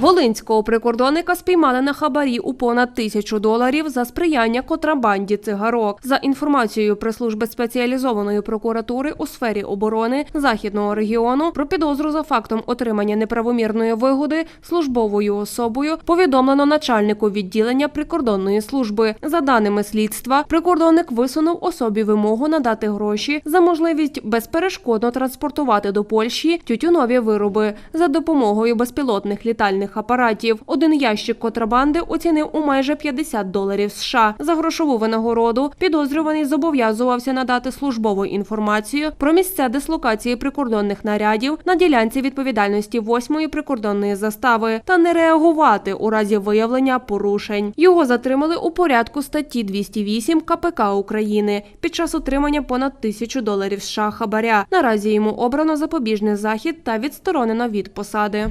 Волинського прикордонника спіймали на хабарі у понад тисячу доларів за сприяння контрабанді цигарок. За інформацією прес-служби спеціалізованої прокуратури у сфері оборони західного регіону про підозру за фактом отримання неправомірної вигоди службовою особою повідомлено начальнику відділення прикордонної служби. За даними слідства, прикордонник висунув особі вимогу надати гроші за можливість безперешкодно транспортувати до Польщі тютюнові вироби за допомогою безпілотних літальних апаратів. Один ящик контрабанди оцінив у майже 50 доларів США. За грошову винагороду підозрюваний зобов'язувався надати службову інформацію про місця дислокації прикордонних нарядів на ділянці відповідальності 8-ї прикордонної застави та не реагувати у разі виявлення порушень. Його затримали у порядку статті 208 КПК України під час отримання понад тисячу доларів США хабаря. Наразі йому обрано запобіжний захід та відсторонено від посади.